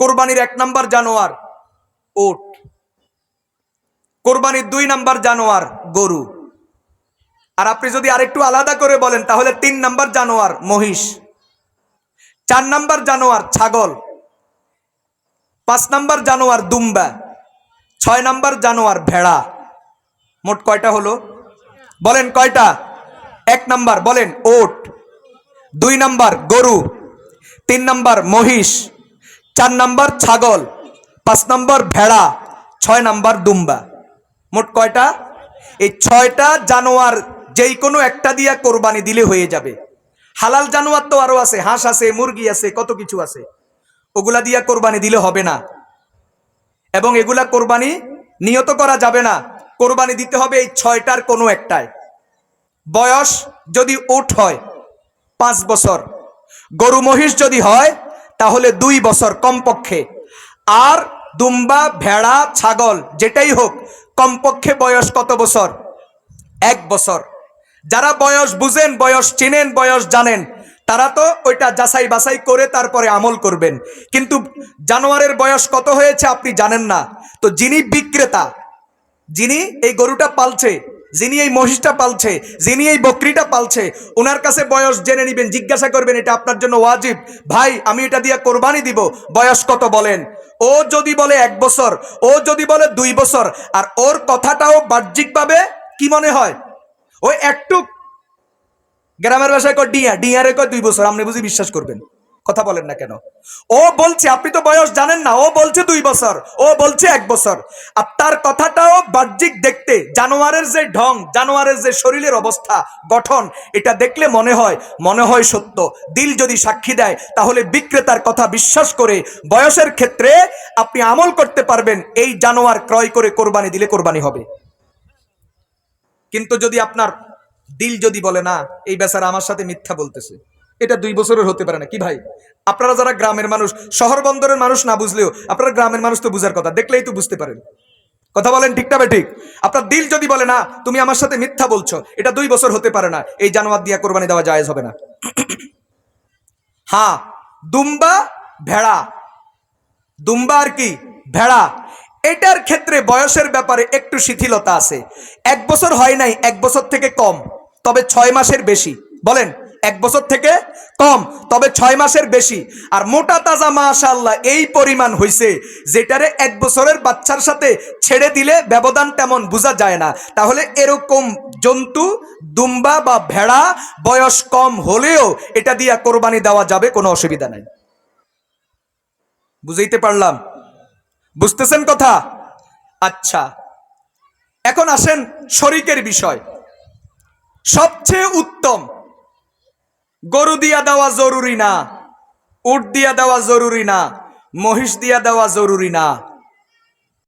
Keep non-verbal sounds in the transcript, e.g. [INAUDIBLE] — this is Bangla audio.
কোরবানির এক নাম্বার জানোয়ার, ওট। কোরবানির দুই নাম্বার জানোয়ার, গরু। আর আপনি যদি আরেকটু আলাদা করে বলেন, তাহলে তিন নাম্বার জানোয়ার, মহিষ। চার নাম্বার জানোয়ার, ছাগল। পাঁচ নাম্বার জানোয়ার, দুম্বা। ছয় নাম্বার জানোয়ার, ভেড়া। মোট কয়টা হলো? বলেন কয়টা? এক নাম্বার, বলেন, ওট। দুই নাম্বার, গরু। তিন নাম্বার, মহিষ। চার নাম্বার ছাগল, পাঁচ নাম্বার ভেড়া, ছয় নাম্বার দুম্বা। মোট কয়টা? এই ছয়টা জানোয়ার যেই কোনো একটা দিয়া কোরবানি দিলে হয়ে যাবে। হালাল জানোয়ার তো আরও আছে, হাঁস আছে, মুরগি আছে, কত কিছু আছে। ওগুলা দিয়া কোরবানি দিলে হবে না। এবং এগুলা কোরবানি নিয়ত করা যাবে না। কোরবানি দিতে হবে এই ছয়টার কোনো একটায়। বয়স যদি উঠ হয়, পাঁচ বছর। গরু মহিষ যদি হয় তাহলে দুই বছর কমপক্ষে। আর দুম্বা, ভেড়া, ছাগল, যেটাই হোক, কমপক্ষে বয়স কত বছর? এক বছর। যারা বয়স বুঝেন, বয়স চেনেন, বয়স জানেন, তারা তো ওইটা যাচাই বাছাই করে তারপরে আমল করবেন। কিন্তু জানোয়ারের বয়স কত হয়েছে আপনি জানেন না। তো যিনি বিক্রেতা, যিনি এই গরুটা পালছে যিনি এই মহিষটা পালছে, যিনি এই বকরিটা পালছে ওনার কাছে বয়স জেনে নিবেন, জিজ্ঞাসা করবেন, এটা আপনার জন্য ওয়াজিব? ভাই, আমি এটা দিয়ে কোরবানি দিব। বয়স কত? বলেন। ও যদি বলে এক বছর, ও যদি বলে দুই বছর, আর ওর কথাটাও বাহ্যিকভাবে কি মনে হয়? ওই একটু গ্রামের ভাষায় কয়, ডিয়া। ডিয়ারে কয়, দুই বছর। আপনি বুঝি বিশ্বাস করবেন। কথা বলেন না কেন? ও বলছে, আপনি তো বয়স জানেন না, ও বলছে দুই বছর, ও বলছে এক বছর। আর তার কথাটাও বাহ্যিক দেখতে, জানোয়ারের যে ঢং, জানোয়ারের যে শরীরের অবস্থা, গঠন, এটা দেখলে মনে হয় মনে হয় সত্য। দিল যদি সাক্ষী দেয়, তাহলে বিক্রেতার কথা বিশ্বাস করে বয়সের ক্ষেত্রে আপনি আমল করতে পারবেন, এই জানোয়ার ক্রয় করে কোরবানি দিলে কোরবানি হবে। কিন্তু যদি আপনার দিল যদি বলে, না, এই বেচারা আমার সাথে মিথ্যা বলতেছে। এটা দুই বছরের হতে পারে না। কি ভাই? আপনারা যারা গ্রামের মানুষ, শহর বন্দরের মানুষ না বুঝলেও আপনারা গ্রামের মানুষ তো বুঝার কথা, দেখলেই তো বুঝতে পারেন। কথা বলেন ঠিক না ঠিক? আপনার দিল যদি বলে, না, তুমি আমার সাথে মিথ্যা বলছো, এটা দুই বছর হতে পারে না, এই জানোয়ার দিয়া কোরবানি দেওয়া জায়েজ হবে না। [CLEARS THROAT] হ্যাঁ দুম্বা, ভেড়া। দুম্বা আর কি? ভেড়া। এটার ক্ষেত্রে বয়সের ব্যাপারে একটু শিথিলতা আছে। এক বছর হয় নাই, এক বছর থেকে কম, তবে ছয় মাসের বেশি। বলেন এক বছর থেকে কম, তবে ছয় মাসের বেশি। আর মোটা তাজা মাশাল্লাহ এই পরিমাণ হইছে, যেটারে এক বছরের বাচ্চার সাথে ছেড়ে দিলে ব্যবধান তেমন বোঝা যায় না। তাহলে এরকম জন্তু, দুম্বা বা ভেড়া বয়স কম হলেও এটা দিয়া কোরবানি দেওয়া যাবে, কোনো অসুবিধা নাই। বুঝাইতে পারলাম? বুঝতেছেন কথা? আচ্ছা। এখন আসেন শরিকের বিষয়। সবচেয়ে উত্তম গরু দিয়া দেওয়া জরুরি না, উট দিয়া দেওয়া জরুরি না, মহিষ দিয়া দেওয়া জরুরি না।